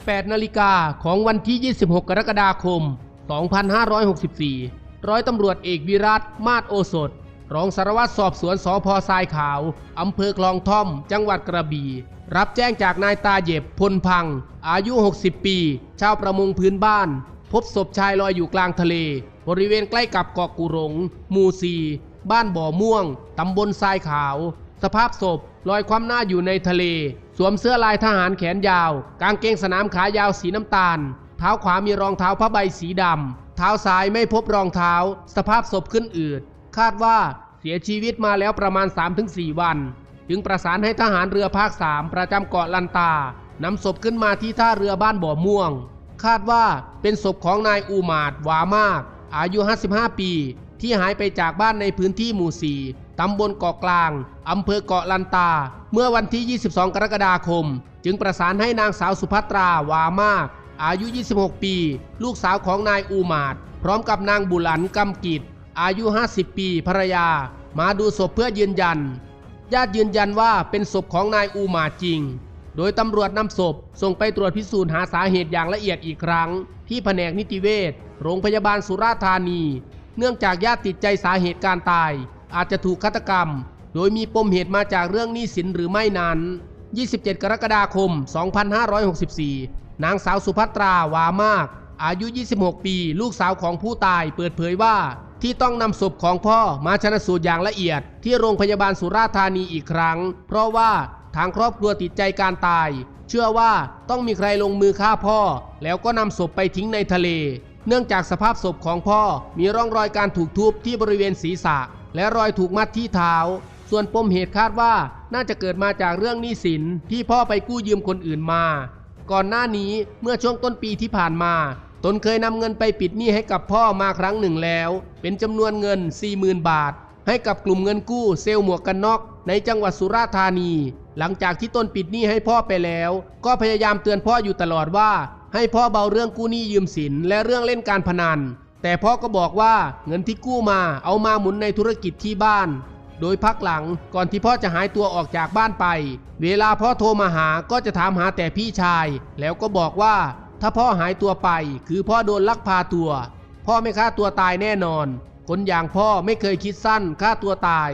18 นาฬิกาของวันที่ 26 กรกฎาคม 2564 ร้อยตำรวจเอกวิรัตมาศโอสถ รองสารวัตรสอบสวนสพทรายขาว อำเภอคลองท่อม จังหวัดกระบี่ รับแจ้งจากนายตาเย็บพลพัง อายุ 60 ปี ชาวประมงพื้นบ้าน พบศพชายลอยอยู่กลางทะเล บริเวณใกล้กับเกาะกุหลงหมู่ซีบ้านบ่อม่วง ตำบลทรายขาว สภาพศพลอยคว่ำหน้าอยู่ในทะเล สวมเสื้อลายทหารแขนยาว กางเกงสนามขายาวสีน้ำตาล เท้าขวามีรองเท้าผ้าใบสีดำ เท้าซ้ายไม่พบรองเท้า สภาพศพขึ้นอืด คาดว่าเสียชีวิตมาแล้วประมาณ 3-4 วัน จึงประสานให้ทหารเรือภาค 3 ประจำเกาะลันตานำศพขึ้นมาที่ท่าเรือบ้านบ่อม่วง คาดว่าเป็นศพของนายอูมาดวามาก อายุ 55 ปี ที่หายไปจากบ้านในพื้นที่หมู่4 ตำบลเกาะกลาง อำเภอเกาะลันตา เมื่อวันที่ 22 กรกฎาคม จึงประสานให้นางสาวสุภัตราวามาก อายุ 26 ปี ลูกสาวของนายอูมาดพร้อมกับนางบุหลันกำกิจ อายุ 50 ปีภรรยา มาดูศพเพื่อยืนยัน ญาติยืนยันว่าเป็นศพของนายอูมาจริง โดยตำรวจนำศพส่งไปตรวจพิสูจน์หาสาเหตุอย่างละเอียดอีกครั้ง ที่แผนกนิติเวชโรงพยาบาลสุราษฎร์ธานี เนื่องจากญาติติดใจสาเหตุการตาย อาจจะถูกฆาตกรรม โดยมีปมเหตุมาจากเรื่องหนี้สินหรือไม่นั้น 27 กรกฎาคม 2564 นางสาวสุภัตราวามาก อายุ 26 ปี ลูกสาวของผู้ตายเปิดเผยว่าที่ต้องนำศพของพ่อมาชนะสูตรอย่างละเอียด ที่โรงพยาบาลสุราษฎร์ธานีอีกครั้ง เพราะว่าทางครอบครัวติดใจการตาย เชื่อว่าต้องมีใครลงมือฆ่าพ่อ แล้วก็นำศพไปทิ้งในทะเล เนื่องจากสภาพศพของพ่อมีร่องรอยการถูกทุบที่บริเวณศีรษะ และรอยถูกมัดที่เท้า ส่วนปมเหตุคาดว่าน่าจะเกิดมาจากเรื่องหนี้สินที่พ่อไปกู้ยืมคนอื่นมา ก่อนหน้านี้เมื่อช่วงต้นปีที่ผ่านมา ตนเคยนำเงินไปปิดหนี้ให้กับพ่อมาครั้งหนึ่งแล้ว เป็นจำนวนเงิน 40,000 บาท ให้กับกลุ่มเงินกู้เซลล์หมวกกันน็อกในจังหวัดสุราษฎร์ธานี หลังจากที่ตนปิดหนี้ให้พ่อไปแล้ว ก็พยายามเตือนพ่ออยู่ตลอดว่า ให้พ่อเบาเรื่องกู้หนี้ยืมสินและเรื่องเล่นการพนัน แต่พ่อก็บอกว่าเงินที่กู้มาเอามาหมุนในธุรกิจที่บ้าน โดยพักหลังก่อนที่พ่อจะหายตัวออกจากบ้านไป เวลาพ่อโทรมาหาก็จะถามหาแต่พี่ชาย แล้วก็บอกว่า ถ้าพ่อหายตัวไป คือพ่อโดนลักพาตัว พ่อไม่ฆ่าตัวตายแน่นอน คนอย่างพ่อไม่เคยคิดสั้นฆ่าตัวตาย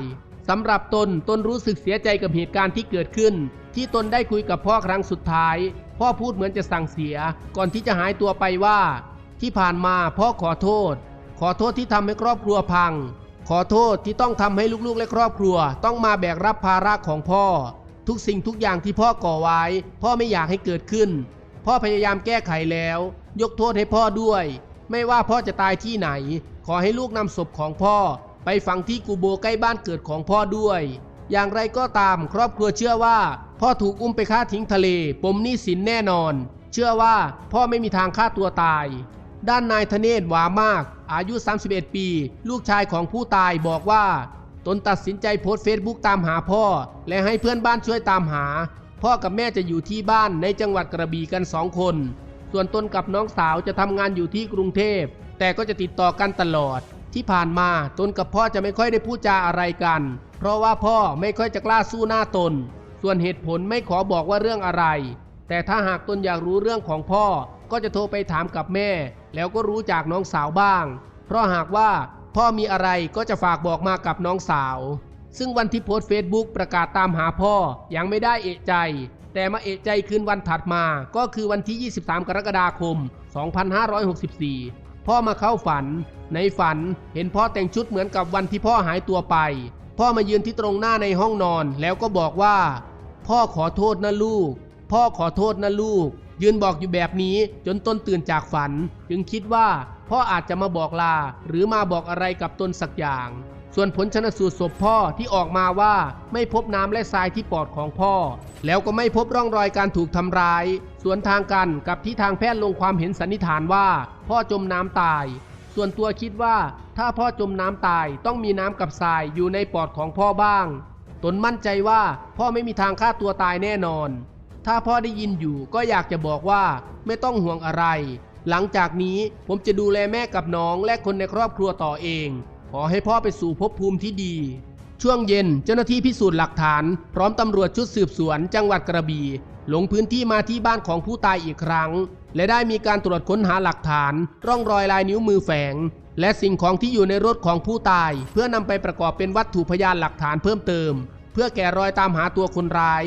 สำหรับตนตนรู้สึกเสียใจกับเหตุการณ์ที่เกิดขึ้น ที่ตนได้คุยกับพ่อครั้งสุดท้าย พ่อพูดเหมือนจะสั่งเสีย ก่อนที่จะหายตัวไปว่า ที่ผ่านมาพ่อขอโทษ ขอโทษที่ทำให้ครอบครัวพัง ขอโทษที่ต้องทำให้ลูกๆและครอบครัว ต้องมาแบกรับภาระของพ่อ ทุกสิ่งทุกอย่างที่พ่อก่อไว้ พ่อไม่อยากให้เกิดขึ้น พ่อพยายามแก้ไขแล้ว ยกโทษให้พ่อด้วย ไม่ว่าพ่อจะตายที่ไหน ขอให้ลูกนำศพของพ่อ ไปฝังที่กูโบใกล้บ้านเกิดของพ่อด้วย อย่างไรก็ตามครอบครัวเชื่อว่า พ่อถูกอุ้มไปฆ่าทิ้งทะเล ปมหนี้สินแน่นอน เชื่อว่าพ่อไม่มีทางฆ่าตัวตาย ด้านนายธเนศวามาก อายุ 31 ปี ลูกชายของผู้ตายบอกว่า ตนตัดสินใจโพสต์เฟซบุ๊กตามหาพ่อ และให้เพื่อนบ้านช่วยตามหา พ่อกับแม่จะอยู่ที่บ้านในจังหวัดกระบี่กันสองคน ส่วนตนกับน้องสาวจะทำงานอยู่ที่กรุงเทพ แต่ก็จะติดต่อกันตลอด ที่ผ่านมาตนกับพ่อจะไม่ค่อยได้พูดจาอะไรกัน เพราะว่าพ่อไม่ค่อยจะกล้าสู้หน้าตน ส่วนเหตุผลไม่ขอบอกว่าเรื่องอะไร แต่ถ้าหากตนอยากรู้เรื่องของพ่อก็จะโทรไปถามกับแม่ แล้วก็รู้จากน้องสาวบ้าง เพราะหากว่าพ่อมีอะไรก็จะฝากบอกมากับน้องสาว ซึ่งวันที่โพสต์เฟซบุ๊กประกาศตามหาพ่อยังไม่ได้เอะใจ แต่มาเอะใจคืนวันถัดมาก็คือวันที่ 23 กรกฎาคม 2564 พ่อมาเข้าฝัน ในฝันเห็นพ่อแต่งชุดเหมือนกับวันที่พ่อหายตัวไป พ่อมายืนที่ตรงหน้าในห้องนอนแล้วก็บอกว่า พ่อขอโทษนะลูก พ่อขอโทษนะลูก ยืนบอกอยู่แบบนี้จนต้นตื่นจากฝัน จึงคิดว่าพ่ออาจจะมาบอกลา หรือมาบอกอะไรกับตนสักอย่าง ส่วนผลชนสูตรศพพ่อที่ออกมาว่าไม่พบน้ำและทรายที่ปอดของพ่อ แล้วก็ไม่พบร่องรอยการถูกทำร้ายส่วนทางกันกับที่ทางแพทย์ลงความเห็นสันนิษฐานว่า พ่อจมน้ำตาย ส่วนตัวคิดว่าถ้าพ่อจมน้ำตายต้องมีน้ำกับทรายอยู่ในปอดของพ่อบ้าง ตนมั่นใจว่าพ่อไม่มีทางฆ่าตัวตายแน่นอน ถ้าพ่อได้ยินอยู่ก็อยากจะบอกว่าไม่ต้องห่วงอะไร หลังจากนี้ผมจะดูแลแม่กับน้องและคนในครอบครัวต่อเอง ขอให้พ่อไปสู่ภพภูมิที่ดี ช่วงเย็นเจ้าหน้าที่พิสูจน์หลักฐาน พร้อมตำรวจชุดสืบสวนจังหวัดกระบี่ลงพื้นที่มาที่บ้านของผู้ตายอีกครั้ง และได้มีการตรวจค้นหาหลักฐาน ร่องรอยลายนิ้วมือแฝง และสิ่งของที่อยู่ในรถของผู้ตาย เพื่อนำไปประกอบเป็นวัตถุพยานหลักฐานเพิ่มเติม เพื่อแกะรอยตามหาตัวคนร้าย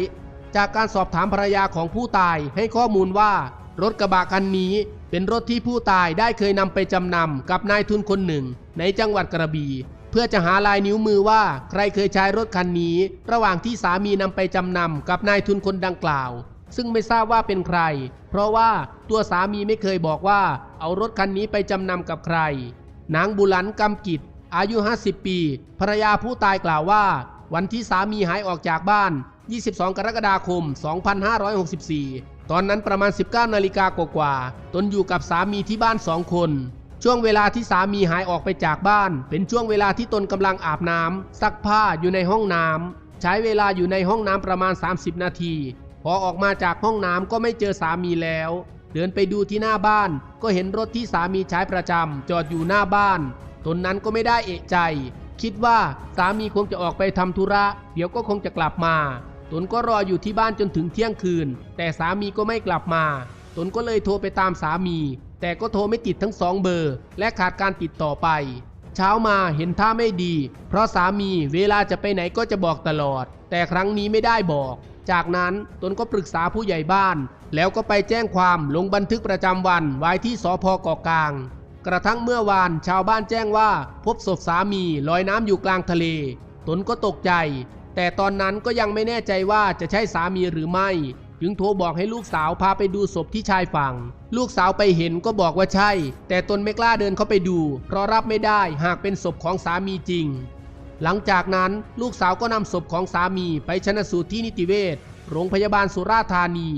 จากการสอบถามภรรยาของผู้ตายให้ข้อมูลว่า รถกระบะคันนี้เป็นรถที่ผู้ตายได้เคยนำไปจำนำกับนายทุนคนหนึ่ง ในจังหวัดกระบี่เพื่อจะหาลายนิ้วมือว่าใครเคยใช้รถคันนี้ ระหว่างที่สามีนำไปจำนำกับนายทุนคนดังกล่าว ซึ่งไม่ทราบว่าเป็นใคร เพราะว่าตัวสามีไม่เคยบอกว่าเอารถคันนี้ไปจำนำกับใคร นางบุลันกำกิจอายุ 50 ปี ภรรยาผู้ตายกล่าวว่า วันที่สามีหายออกจากบ้าน 22 กรกฎาคม 2564 ตอนนั้นประมาณ 19 นาฬิกากว่าๆตนอยู่กับสามีที่บ้านสองคน ช่วงเวลาที่สามีหายออกไปจากบ้าน เป็นช่วงเวลาที่ตนกำลังอาบน้ำซักผ้าอยู่ในห้องน้ำใช้เวลาอยู่ในห้องน้ำประมาณ 30 นาที พอออกมาจากห้องน้ำก็ไม่เจอสามีแล้ว เดินไปดูที่หน้าบ้าน ก็เห็นรถที่สามีใช้ประจำจอดอยู่หน้าบ้าน ตนนั้นก็ไม่ได้เอะใจคิดว่าสามีคงจะออกไปทำธุระ เดี๋ยวก็คงจะกลับมา ตนก็รออยู่ที่บ้านจนถึงเที่ยงคืน แต่สามีก็ไม่กลับมา ตนก็เลยโทรไปตามสามี แต่ก็โทรไม่ติดทั้งสองเบอร์ และขาดการติดต่อไป เช้ามาเห็นท่าไม่ดี เพราะสามีเวลาจะไปไหนก็จะบอกตลอด แต่ครั้งนี้ไม่ได้บอก จากนั้นตนก็ปรึกษาผู้ใหญ่บ้าน แล้วก็ไปแจ้งความลงบันทึกประจำวันไว้ที่สพเกาะกลางกระทั่งเมื่อวานชาวบ้านแจ้งว่า พบศพสามีลอยน้ำอยู่กลางทะเล ตนก็ตกใจ แต่ตอนนั้นก็ยังไม่แน่ใจว่าจะใช่สามีหรือไม่ จึงโทรบอกให้ลูกสาวพาไปดูศพที่ชายฝั่ง ลูกสาวไปเห็นก็บอกว่าใช่ แต่ตนไม่กล้าเดินเข้าไปดู เพราะรับไม่ได้หากเป็นศพของสามีจริง หลังจากนั้นลูกสาวก็นำศพของสามีไปชนะสูตรที่นิติเวชโรงพยาบาลสุราษฎร์ธานี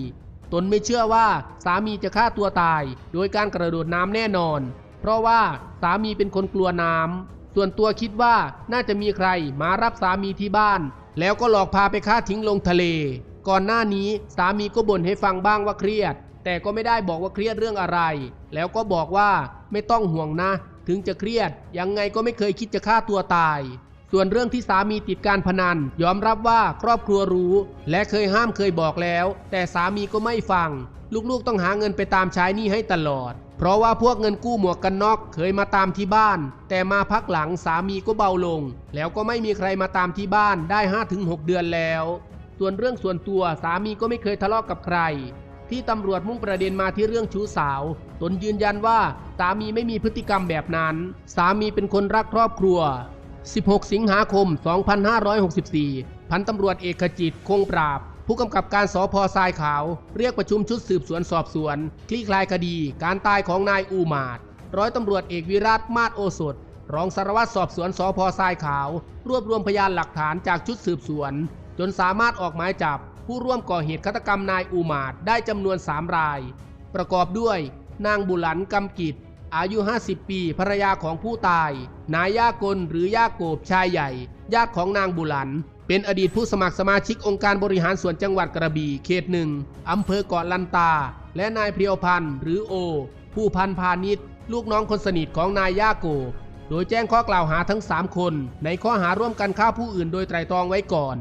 ตนไม่เชื่อว่าสามีจะฆ่าตัวตาย โดยการกระโดดน้ำแน่นอน เพราะว่าสามีเป็นคนกลัวน้ำส่วนตัวคิดว่าน่าจะมีใครมารับสามีที่บ้าน แล้วก็หลอกพาไปฆ่าทิ้งลงทะเล ก่อนหน้านี้สามีก็บ่นให้ฟังบ้างว่าเครียด แต่ก็ไม่ได้บอกว่าเครียดเรื่องอะไร แล้วก็บอกว่าไม่ต้องห่วงนะ ถึงจะเครียดยังไงก็ไม่เคยคิดจะฆ่าตัวตาย ส่วนเรื่องที่สามีติดการพนัน ยอมรับว่าครอบครัวรู้ และเคยห้ามเคยบอกแล้ว แต่สามีก็ไม่ฟัง ลูกๆต้องหาเงินไปตามใช้หนี้ให้ตลอด เพราะว่าพวกเงินกู้หมวกกันน็อกเคยมาตามที่บ้าน แต่มาพักหลังสามีก็เบาลง แล้วก็ไม่มีใครมาตามที่บ้านได้ 5-6 เดือนแล้ว ส่วนเรื่องส่วนตัวสามีก็ไม่เคยทะเลาะกกับใครที่ตำรวจมุ่งประเด็นมาที่เรื่องชู้สาว ตนยืนยันว่าสามีไม่มีพฤติกรรมแบบนั้น สามีเป็นคนรักครอบครัว 16 สิงหาคม 2564 พันตำรวจเอกขจิต คงปราบ ผู้กำกับการสพทรายขาว เรียกประชุมชุดสืบสวนสอบสวน คลี่คลายคดี การตายของนายอูมาด ร้อยตำรวจเอกวิรัตมาศโอสถ รองสารวัตรสอบสวนสพทรายขาว รวบรวมพยานหลักฐานจากชุดสืบสวน จนสามารถออกหมายจับ ผู้ร่วมก่อเหตุฆาตกรรมนายอูมาดได้จำนวน 3 ราย ประกอบด้วย นางบุหลันกำกิจ อายุ 50 ปี ภรรยาของผู้ตาย นายย่ากลหรือย่าโกบชายใหญ่ ญาติของนางบุหลัน เป็นอดีตผู้สมัครสมาชิกองค์การบริหารส่วนจังหวัดกระบี่เขตหนึ่งอำเภอเกาะลันตา และนายเพียวพันธ์หรือโอ ผู้พันพาณิชย์ลูกน้องคนสนิทของนายย่าโกบโดยแจ้งข้อกล่าวหาทั้ง 3 คน ในข้อหาร่วมกันฆ่าผู้อื่นโดยไตรตรองไว้ก่อน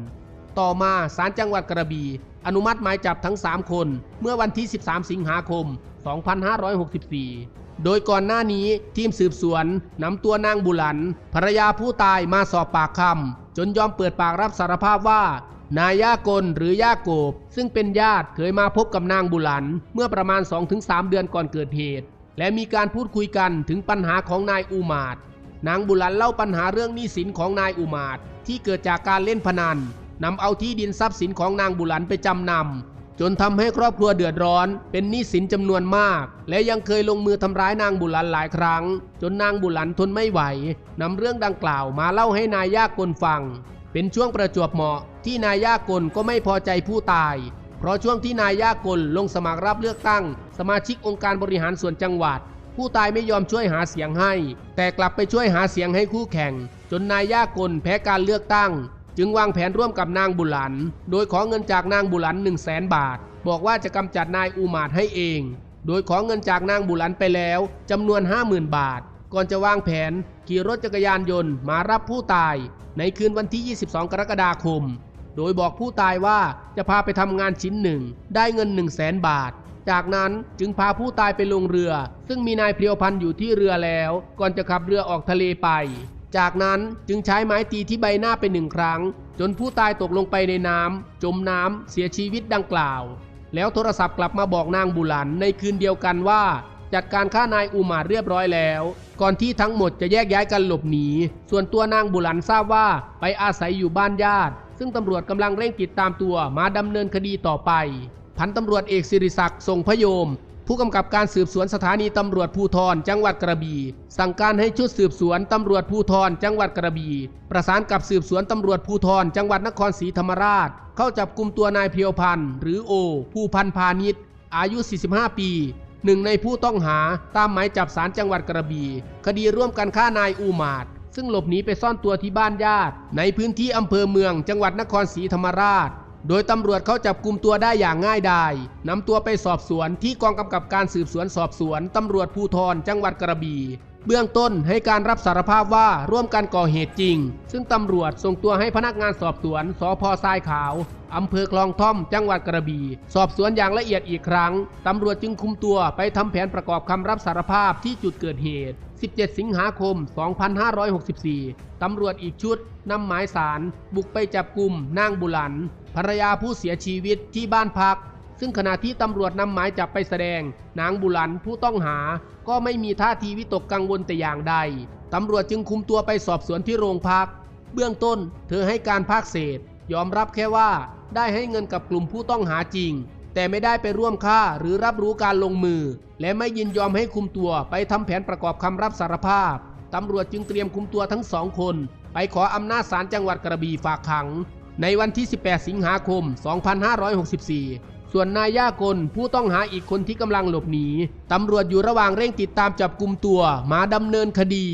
ต่อมาศาลจังหวัดกระบี่อนุมัติหมายจับทั้ง 3 คน เมื่อวันที่ 13 สิงหาคม 2564 โดยก่อนหน้านี้ทีมสืบสวนนำตัวนางบุหลัน ภรรยาผู้ตายมาสอบปากคำจนยอมเปิดปากรับสารภาพว่า นายย่ากลหรือย่าโกบ ซึ่งเป็นญาติเคยมาพบกับนางบุหลัน เมื่อประมาณ 2-3 เดือนก่อนเกิดเหตุ และมีการพูดคุยกันถึงปัญหาของนายอูมาดนางบุหลันเล่าปัญหาเรื่องหนี้สินของนายอุมาตที่เกิดจากการเล่นพนันนำเอาที่ดินทรัพย์สินของนางบุหลันไปจำนำ จนทำให้ครอบครัวเดือดร้อน เป็นหนี้สินจำนวนมาก และยังเคยลงมือทำร้ายนางบุหลันหลายครั้ง จนนางบุหลันทนไม่ไหวนำเรื่องดังกล่าวมาเล่าให้นายยากลฟัง เป็นช่วงประจวบเหมาะที่นายยากลก็ไม่พอใจผู้ตาย เพราะช่วงที่นายยากลลงสมัครรับเลือกตั้ง สมาชิกองค์การบริหารส่วนจังหวัด ผู้ตายไม่ยอมช่วยหาเสียงให้ แต่กลับไปช่วยหาเสียงให้คู่แข่ง จนนายยากลแพ้การเลือกตั้ง จึงวางแผนร่วมกับนางบุหลัน โดยขอเงินจากนางบุหลัน1 0 0 0 0แสนบาท บอกว่าจะกำจัดนายอูมาดให้เอง โดยขอเงินจากนางบุหลันไปแล้วจำนวน 50,000 บาท ก่อนจะวางแผนขี่รถจักรยานยนต์มารับผู้ตาย ในคืนวันที่ 22 กรกฎาคม โดยบอกผู้ตายว่าจะพาไปทำงานชิ้นหนึ่ง ได้เงิน 1 0 0 0 0แสนบาท จากนั้นจึงพาผู้ตายไปลงเรือ ซึ่งมีนายเพรียวพันธ์อยู่ที่เรือแล้ว ก่อนจะขับเรือออกทะเลไป จากนั้นจึงใช้ไม้ตีที่ใบหน้าไปหนึ่งครั้ง จนผู้ตายตกลงไปในน้ำจมน้ำเสียชีวิตดังกล่าว แล้วโทรศัพท์กลับมาบอกนางบุหลันในคืนเดียวกันว่า จัดการฆ่านายอูมาเรียบร้อยแล้ว ก่อนที่ทั้งหมดจะแยกย้ายกันหลบหนี ส่วนตัวนางบุหลันทราบว่าไปอาศัยอยู่บ้านญาติ ซึ่งตำรวจกำลังเร่งติดตามตัวมาดำเนินคดีต่อไป พันตำรวจเอกสิริศักดิ์ทรงพยม ผู้กำกับการสืบสวนสถานีตำรวจภูธรจังหวัดกระบี่สั่งการให้ชุดสืบสวนตำรวจภูธรจังหวัดกระบี่ประสานกับสืบสวนตำรวจภูธรจังหวัดนครศรีธรรมราช เข้าจับกลุ่มตัวนายเพียวพันธ์หรือโอ ผู้พันพาณิชย์อายุ 45 ปีหนึ่งในผู้ต้องหาตามหมายจับสารจังหวัดกระบี่คดีร่วมกันฆ่านายอูมาดซึ่งหลบหนีไปซ่อนตัวที่บ้านญาติ ในพื้นที่อำเภอเมืองจังหวัดนครศรีธรรมราช โดยตำรวจเขาจับกลุ่มตัวได้อย่างง่ายดายนำตัวไปสอบสวนที่กองกำกับการสืบสวนสอบสวนตำรวจภูธรจังหวัดกระบี่ เบื้องต้นให้การรับสารภาพว่าร่วมกันก่อเหตุจริง ซึ่งตำรวจส่งตัวให้พนักงานสอบสวนสพทรายขาวอำเภอคลองท่อม จังหวัดกระบี่ สอบสวนอย่างละเอียดอีกครั้ง ตำรวจจึงคุมตัวไปทำแผนประกอบคำรับสารภาพที่จุดเกิดเหตุ 17 สิงหาคม 2564 ตำรวจอีกชุดนำหมายสาร บุกไปจับกลุ่มนางบุหลัน ภรรยาผู้เสียชีวิตที่บ้านพัก ซึ่งขณะที่ตำรวจนำหมายจับไปแสดง นางบุหลันผู้ต้องหา ก็ไม่มีท่าทีวิตกกังวลแต่อย่างใด ตำรวจจึงคุมตัวไปสอบสวนที่โรงพัก เบื้องต้นเธอให้การภาคเศษ ยอมรับแค่ว่าได้ให้เงินกับกลุ่มผู้ต้องหาจริง แต่ไม่ได้ไปร่วมฆ่าหรือรับรู้การลงมือ และไม่ยินยอมให้คุมตัวไปทำแผนประกอบคำรับสารภาพตำรวจจึงเตรียมคุมตัวทั้งสองคน ไปขออำนาจศาลจังหวัดกระบี่ฝากขัง ในวันที่ 18 สิงหาคม 2564 ส่วนนายยากลผู้ต้องหาอีกคนที่กำลังหลบหนีตำรวจอยู่ระหว่างเร่งติดตามจับกลุ่มตัวมาดำเนินคดี